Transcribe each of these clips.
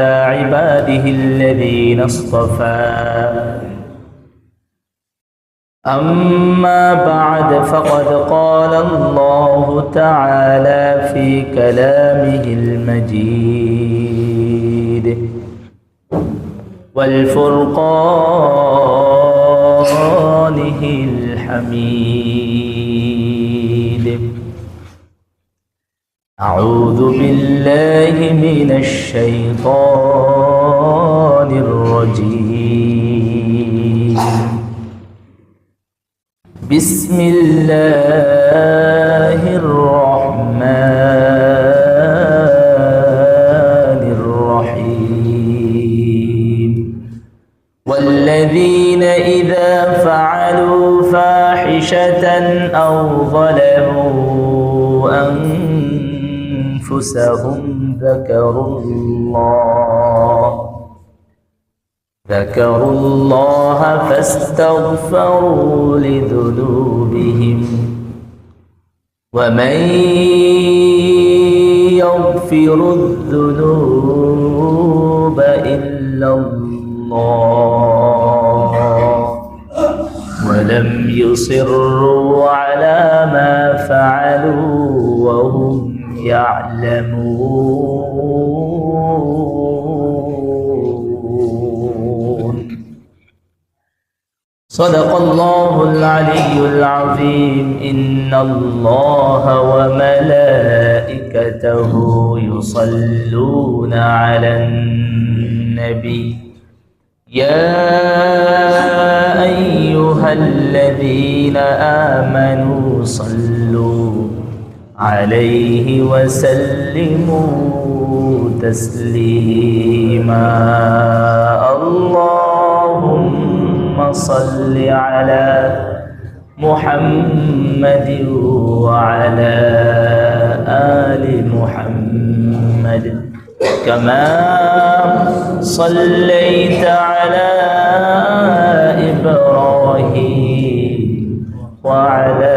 عباده الذين اصطفى. أما بعد فقد قال الله تعالى في كلامه المجيد والفرقانه الحميد أعوذ بالله من الشيطان الرجيم. بسم الله الرحمن الرحيم. والذين إذا فعلوا فاحشة أو ظلموا أنفسهم ذكروا الله. ذكروا الله فاستغفروا لذنوبهم. ومن يغفر الذنوب إلا الله. ولم يصروا على ما فعلوا وهم يعلمون. صدق الله العلي العظيم. إن الله وملائكته يصلون على النبي. يا أيها الذين آمنوا صلوا عليه وسلموا تسليما. اللهم صل على محمد وعلى آل محمد. كما صليت على إبراهيم وعلى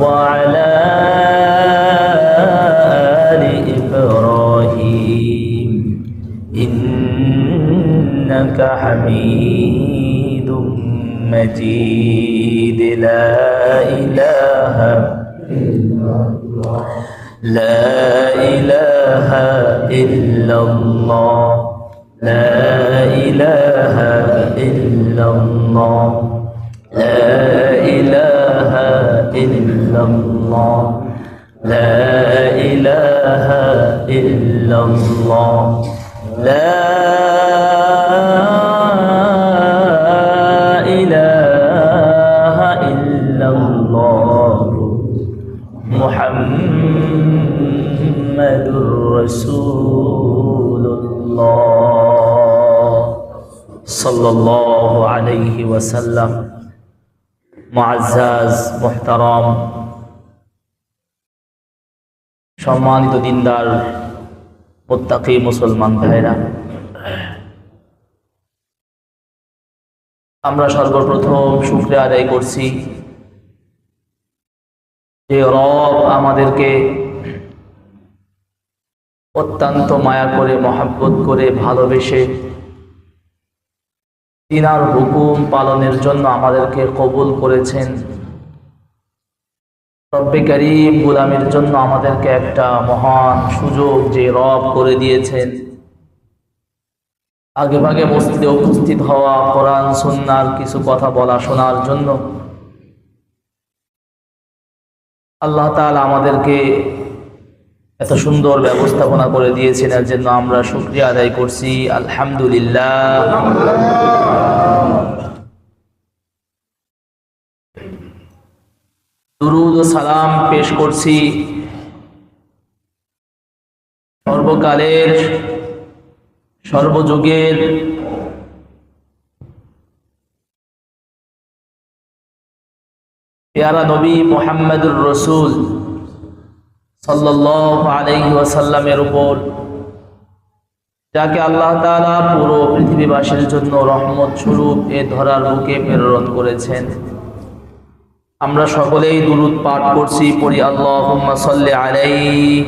وعلى آل إبراهيم. إنك حميد مجيد. لا إله لا إله إلا الله. لا إله إلا الله. لا إله إلا الله لا إله إلا الله لا إله إلا الله محمد رسول الله صلى الله عليه وسلم. معزز محترم সম্মানিত দিনদার, মোত্তাকি মুসলমান ভাইরা। আমরা সর্বপ্রথম শুক্রিয়া আদায় করছি যে রব আমাদেরকে অত্যন্ত মায়া করে, মহাব্বত করে ভালোবেসে তিনার হুকুম পালনের জন্য আমাদেরকে কবুল করেছেন। রব্বে করিম গুলামের জন্য আমাদেরকে একটা মহান সুযোগ যে রব করে দিয়েছেন। আগে ভাগে মসজিদে উপস্থিত হওয়া কোরআন সন্ন্যার কিছু কথা বলা শোনার জন্য আল্লাহ তাআলা আমাদেরকে এত সুন্দর ব্যবস্থাপনা করে দিয়েছেন, এর জন্য আমরা শুক্রিয়া আদায় করছি। আলহামদুলিল্লাহ। দুরুদ ও সালাম পেশ করছি। সর্বকালের, সর্বযুগের পেয়ারা নবী মোহাম্মদুর রসুল সাল্লাহ আলাইহি ওয়াসাল্লামের উপর, যাকে আল্লাহ তাআলা পুরো পৃথিবীবাসীর জন্য রহমত স্বরূপ এ ধরার বুকে প্রেরণ করেছেন। আমরা সকলেই দুরুদ পাঠ করছি পড়ি আল্লাহুম্মা সাল্লি আলাইহি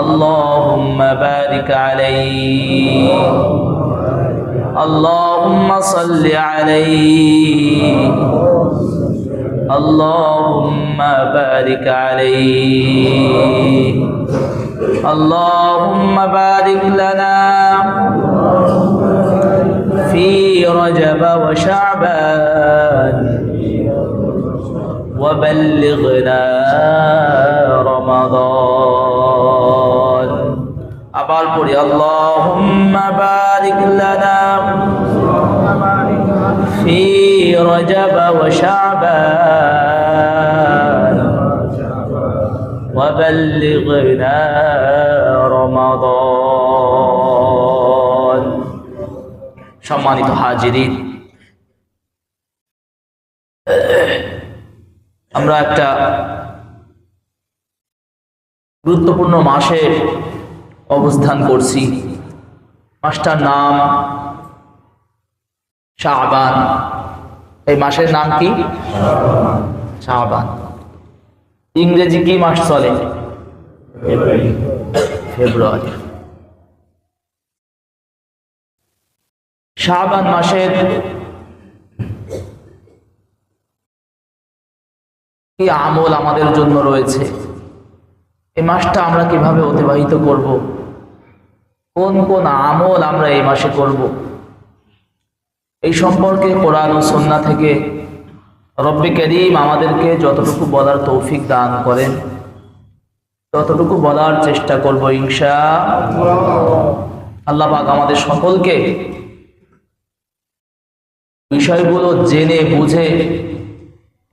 আল্লাহুম্মা বারিক আলাইহি আল্লাহুম্মা সাল্লি আলাইহি আল্লাহুম্মা বারিক আলাইহি اللهم بارك لنا في رجب وشعبان وبلغنا رمضان আবার পড়ি اللهم بارك لنا في رجب وشعبان وبلغنا رمضان সম্মানিত হাজিরিন আমরা একটা গুরুত্বপূর্ণ মাসে অবস্থান করছি। মাসটার নাম শাহবান এই মাসের নাম কি? শাহবান ইংরেজি কি মাস চলে? ফেব্রুয়ারি। শাহবান মাসের কি আমল আমাদের জন্য রয়েছে? এই মাসটা আমরা কীভাবে অতিবাহিত করব? কোন কোন আমল আমরা এই মাসে করব? এই সম্পর্কে কোরআন ও সন্না থেকে রব্বি করিম আমাদেরকে যতটুকু বলার তৌফিক দান করেন। ততটুকু বলার চেষ্টা করব ইংসা আল্লাহ পাক আমাদের সকলকে বিষয়গুলো জেনে বুঝে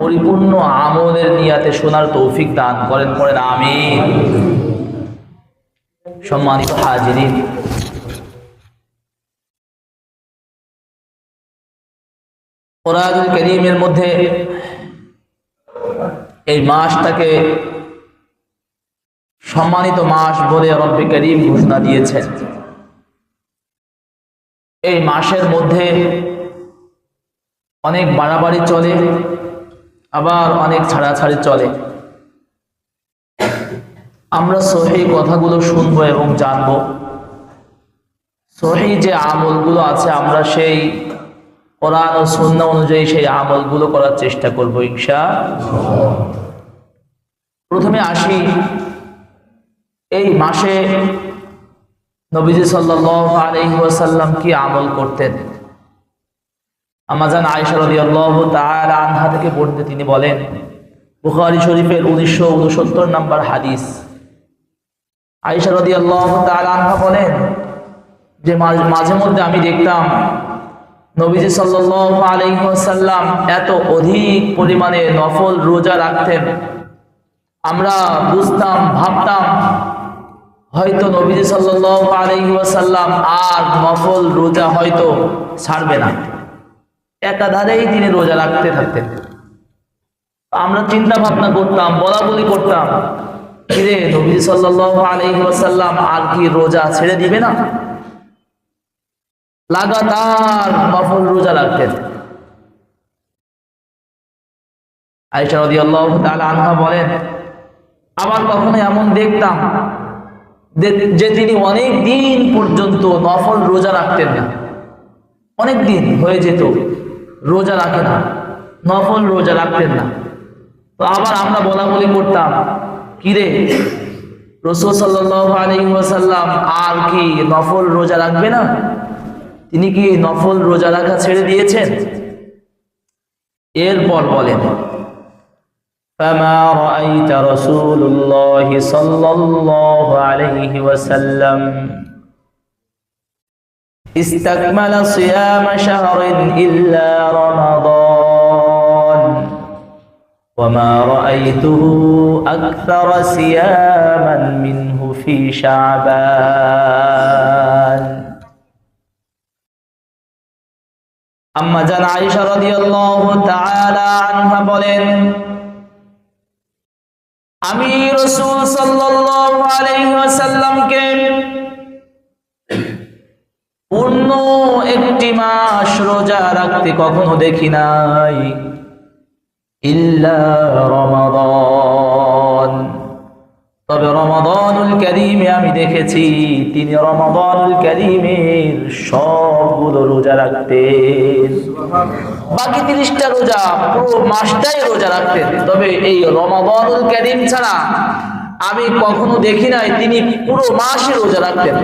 পরিপূর্ণ আমলের নিয়াতে শোনার তৌফিক দান করেন করেন আমি সম্মানিত হাজিরি কোরআনুল করিমের মধ্যে এই মাসটাকে সম্মানিত মাস বলে রব্বে করিম ঘোষণা দিয়েছেন। এই মাসের মধ্যে অনেক বাড়াবাড়ি চলে আবার অনেক ছাড়াছাড়ি চলে। আমরা সহি কথাগুলো শুনব এবং জানব। সহি যে আমলগুলো আছে, আমরা সেই কোরআন ও সন্না অনুযায়ী সেই আমলগুলো করার চেষ্টা করব ইনশা প্রথমে আসি, এই মাসে নবীজি সাল্লাহ আলহি ওয়াসাল্লাম কি আমল করতেন? আমাজান আয়সা রাদিয়াল্লাহু তাআলা আনহা থেকে বর্ণিত তিনি বলেন, বুখারী শরীফের উনিশশো উনসত্তর নম্বর হাদিস। আয়সা রাদিয়াল্লাহু তাআলা আনহা বলেন, যে মাঝে মধ্যে আমি দেখতাম নবীজি আলাইহি এত অধিক পরিমাণে নফল রোজা রাখতেন। আমরা বুঝতাম, ভাবতাম, হয়তো নবীজি সাল্লাল্লাহু আলাইহি ওয়াসাল্লাম আর নফল রোজা হয়তো ছাড়বে না। একাধারেই তিনি রোজা রাখতে থাকতেন। আমরা চিন্তা ভাবনা করতাম, বলা বলি করতাম, কিরে নবী আর কি রোজা ছেড়ে দিবে না? লাগাতার নফল রোজা রাখতেন। বলেন, আবার কখনো এমন দেখতাম যে তিনি অনেক দিন পর্যন্ত নফল রোজা রাখতেন না। অনেক দিন হয়ে যেত। রোজা রাখে না নফল রোজা রাখতেন না তো আবার আমরা বলা বলি করতাম কিরে রসুল সাল্লাহ আলহিহাসাল্লাম আর কি নফল রোজা রাখবে না তিনি কি নফল রোজা রাখা ছেড়ে দিয়েছেন এরপর বলেন فما رأيت رسول الله صلى الله عليه وسلم استكمل صيام شهر إلا رمضان وما رأيته أكثر صياما منه في شعبان আম্মা জান আয়েশা রাদিয়াল্লাহু তাআলা আনহা বলেন আমি রাসূল সাল্লাল্লাহু আলাইহি ওয়াসাল্লামকে পূর্ণ একটি মাস রোজা রাখতে কখনো দেখি নাই। ইল্লা রমাদান। তবে রমাদানুল করিমে আমি দেখেছি, তিনি রমাদানুল করিমের সবগুলো রোজা রাখতেন। বাকি তিরিশটা রোজা পুরো মাসটাই রোজা রাখতেন। তবে এই রমাদানুল করিম ছাড়া আমি কখনো দেখি নাই, তিনি পুরো মাসে রোজা রাখতেন।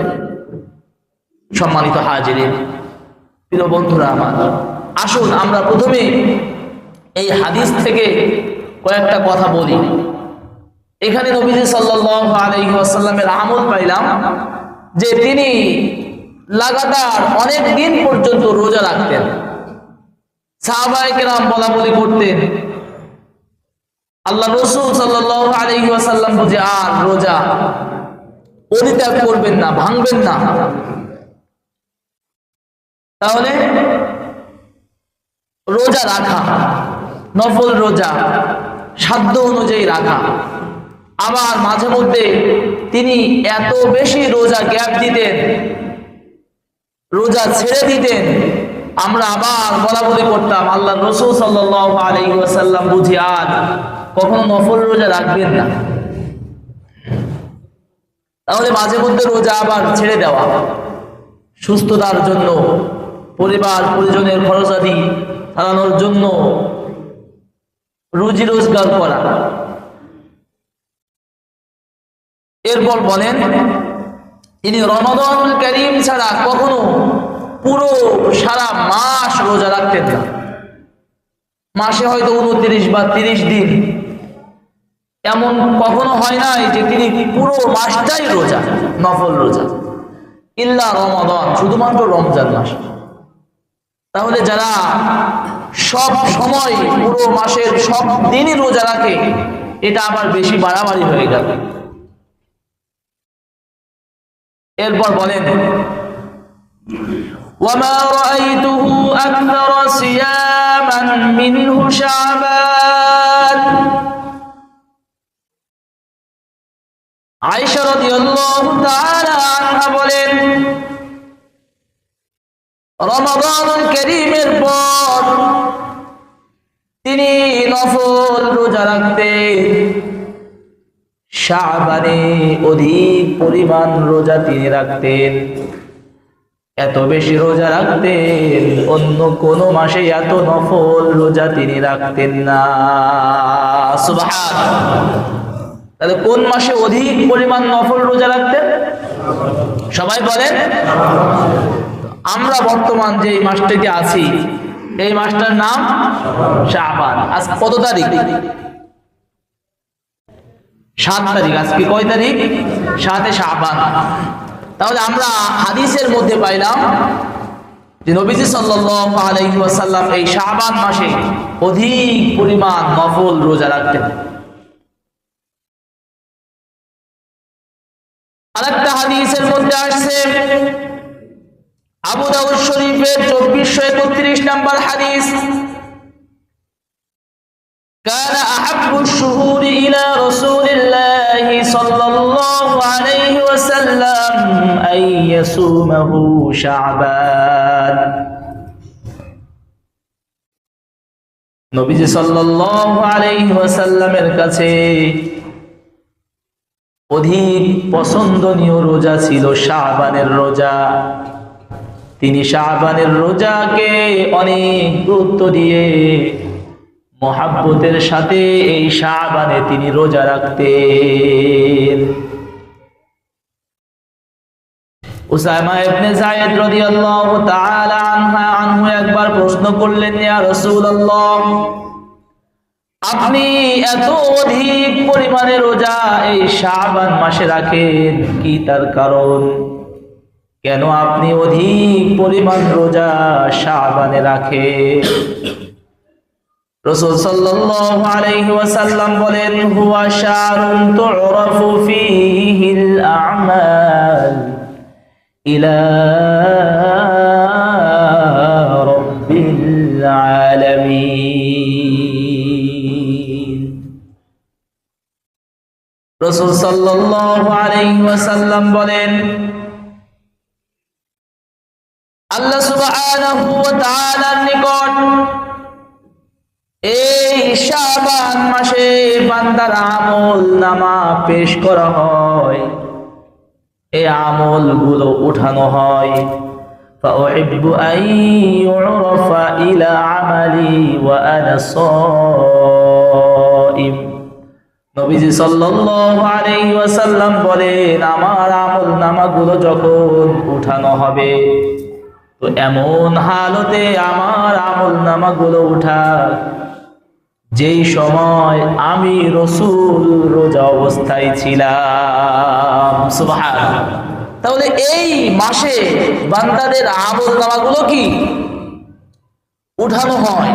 সম্মানিত হাজিরিন, প্রিয় বন্ধুরা আমার, আসুন আমরা প্রথমে এই হাদিস থেকে কয়েকটা কথা বলি। এখানে নবীজি ওয়াসাল্লামের আমল পাইলাম যে তিনি লাগাতার অনেক দিন পর্যন্ত রোজা রাখতেন। সাহাবায়ে কেরাম বলা বলি করতেন, আল্লাহ রসুল ওয়াসাল্লাম বুঝে আর রোজা পরিত্যাগ করবেন না, ভাঙবেন না। তাহলে রোজা রাখা, নফল রোজা, সাধ্য অনুযায়ী রাখা। আবার মাঝে মধ্যে তিনি এত বেশি রোজা গ্যাপ দিতেন, রোজা ছেড়ে দিতেন, আমরা আবার বলা বলি করতাম, আল্লাহ রসুল সাল্লাহ বুঝি আর কখনো নফল রোজা রাখবেন না। তাহলে মাঝে মধ্যে রোজা আবার ছেড়ে দেওয়া, সুস্থতার জন্য পরিবার, পরিজনের খরচাদি চালানোর জন্য রুজি রোজগার করা। এরপর বলেন তিনি রমাদানুল করিম ছাড়া কখনো পুরো সারা মাস রোজা রাখতেন না। মাসে হয়তো উনত্রিশ বা তিরিশ দিন। এমন কখনো হয় নাই যে তিনি পুরো মাসটাই রোজা, নফল রোজা। ইল্লা রমাদান, শুধুমাত্র রমজান মাস। তাহলে যারা সব সময় পুরো মাসের সব দিনই রোজা রাখে এটা আবার বেশি বাড়াবাড়ি হয়ে গেল এরপর বলেন وما رأيته أكثر صياما منه شعبان আয়েশা রাদিয়াল্লাহু তাআলা আনহা বলেন রমাদানুল করিমের পর তিনি নফল রোজা রাখতেন শাবানে অধিক পরিমাণ রোজা তিনি রাখতেন। এত বেশি রোজা রাখতেন, অন্য কোন মাসে এত নফল রোজা তিনি রাখতেন না। তাহলে কোন মাসে অধিক পরিমাণ নফল রোজা রাখতেন? সবাই বলেন? আমরা বর্তমান যে মাসটিতে আছি, এই মাসটার নাম শাহবান। আজ কত তারিখ? সাত তারিখ। আজকে কয় তারিখ? সাতে শাহবান। তাহলে আমরা হাদিসের মধ্যে পাইলাম যে নবীজি ওয়াসাল্লাম এই শাহবান মাসে অধিক পরিমাণ নফল রোজা রাখতেন। আরেকটা হাদিসের মধ্যে আসছে আবু দাউদ শরীফের চব্বিশশো একত্রিশ নম্বর হাদিস كان أحب الشهور إلى رسول الله صلى الله عليه وسلم أن يصومه شعبان নবীজি সাল্লাল্লাহু আলাইহি ওয়াসাল্লামের কাছে অধিক পছন্দনীয় রোজা ছিল শাহবানের রোজা তিনি শাহবানের রোজাকে অনেক গুরুত্ব দিয়ে মহাব্বতের সাথে এই শাহবানে তিনি রোজা রাখতেন। আপনি এত অধিক পরিমাণে রোজা এই শাবান মাসে রাখেন কি তার কারণ? কেন আপনি অধিক পরিমাণ রোজা শাবানে রাখেন? রসুল সাল্লাল্লাহু আলাইহি ওয়াসাল্লাম বলেন, হুয়া শারুন তু'রাফু ফীহিল আ'মাল ইলা রসুল সাল্লাল্লাহু আলাইহি বলেন আল্লাহ সুবহানাহু ওয়া তাআলার নিকট এই শাবান মাসে বান্দার আমল নামা পেশ করা হয় এই আমল গুলো উঠানো হয় فأحب أن يعرف إلى عملي وأنا صائم নবীজি সাল্লাল্লাহু আলাইহি ওয়াসাল্লাম বলেন আমার আমল নামাগুলো যখন উঠানো হবে তো এমন হালতে আমার আমল নামাগুলো উঠা যেই সময় আমি রসুল রোজা অবস্থায় ছিলাম। তাহলে এই মাসে বান্দাদের আমল নামাগুলো কি? উঠানো হয়।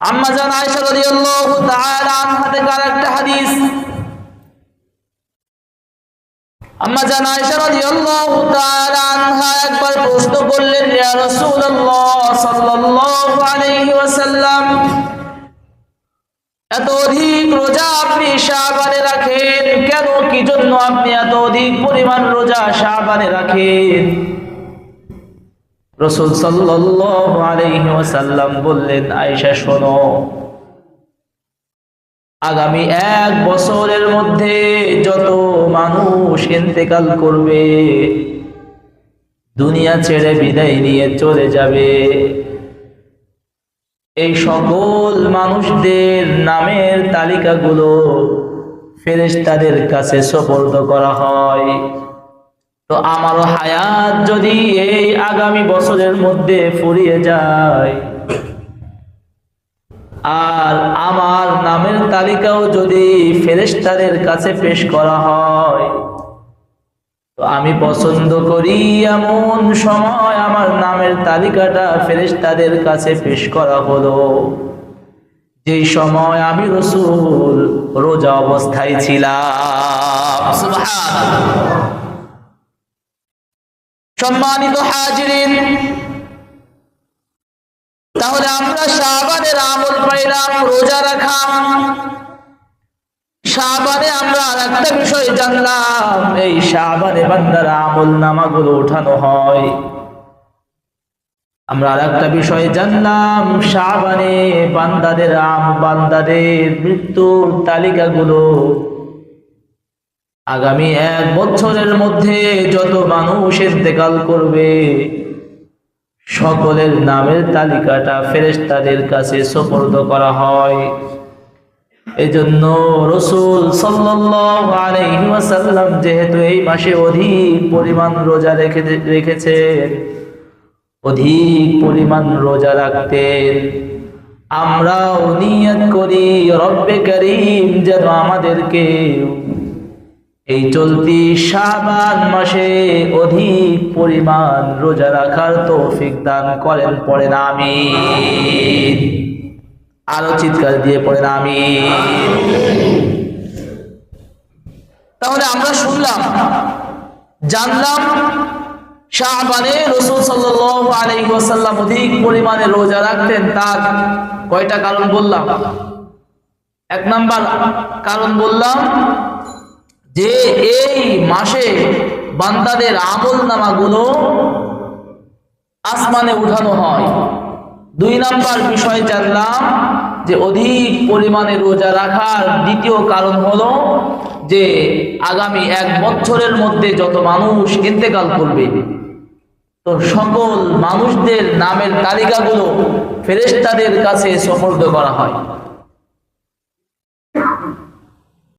আম্মা জান আয়েশা রাদিয়াল্লাহু তাআলা আনহা থেকে আরেকটা হাদিস। আম্মা রাদিয়াল্লাহু তাআলা আনহা একবার প্রশ্ন করলেন, ইয়া রাসূলুল্লাহ সাল্লাল্লাহু আলাইহি ওয়াসাল্লাম, এত অধিক রোজা আপনি শাবানে রাখেন কেন? কি জন্য আপনি এত অধিক পরিমাণ রোজা শাবানে রাখেন? রসুল সাল্লাল্লাহু আলাইহি ওয়াসাল্লাম বললেন, আয়েশা, শোনো আগামী এক বছরের মধ্যে যত মানুষ ইন্তেকাল করবে, দুনিয়া ছেড়ে বিদায় নিয়ে চলে যাবে। এই সকল মানুষদের নামের তালিকাগুলো ফেরেশতাদের কাছে সোপর্দ করা হয়। তো আমারও হায়াত যদি এই আগামী বছরের মধ্যে ফুরিয়ে যায় আর আমার নামের তালিকাও যদি ফেরেশতাদের কাছে পেশ করা হয়, তো আমি পছন্দ করি এমন সময় আমার নামের তালিকাটা ফেরেশতাদের কাছে পেশ করা হলো। যেই সময় আমি রসুল রোজা অবস্থায় ছিলাম। সম্মানিত হাজিরিন, তাহলে আমরা আমল পাইলাম রোজা রাখা। আমরা একটা বিষয় জানলাম, এই বান্দার আমল হয়। আমরা আর বিষয় জানলাম বান্দাদের বান্দাদের মৃত্যুর তালিকাগুলো। আগামী এক বছরের মধ্যে যত মানুষ ইন্তেকাল করবে সকলের নামের তালিকাটা ফেরেস্তাদের কাছে সোপর্দ করা হয়। এই জন্য রসুল ওয়াসাল্লাম যেহেতু এই মাসে অধিক পরিমাণ রোজা রেখে রেখেছেন, অধিক পরিমাণ রোজা রাখতেন, আমরাও নিয়ত করি, রব্বে করিম যেন আমাদেরকে এই চলতি শাবান মাসে অধিক পরিমাণ রোজা রাখার তৌফিক দান করেন, পড়েন আমি আরও চিৎকার দিয়ে পড়েন আমি তাহলে আমরা শুনলাম, জানলাম শাহবানে রসুল ওয়াসাল্লাম অধিক পরিমাণে রোজা রাখতেন, তার কয়টা কারণ বললাম? এক নাম্বার কারণ বললাম যে এই মাসে বান্দাদের আমল নামাগুলো আসমানে উঠানো হয়। দুই নাম্বার বিষয় জানলাম যে অধিক পরিমাণে রোজা রাখার দ্বিতীয় কারণ হলো যে আগামী এক বছরের মধ্যে যত মানুষ ইন্তেকাল করবে, তো সকল মানুষদের নামের তালিকাগুলো ফেরেশতাদের কাছে সমর্থ করা হয়।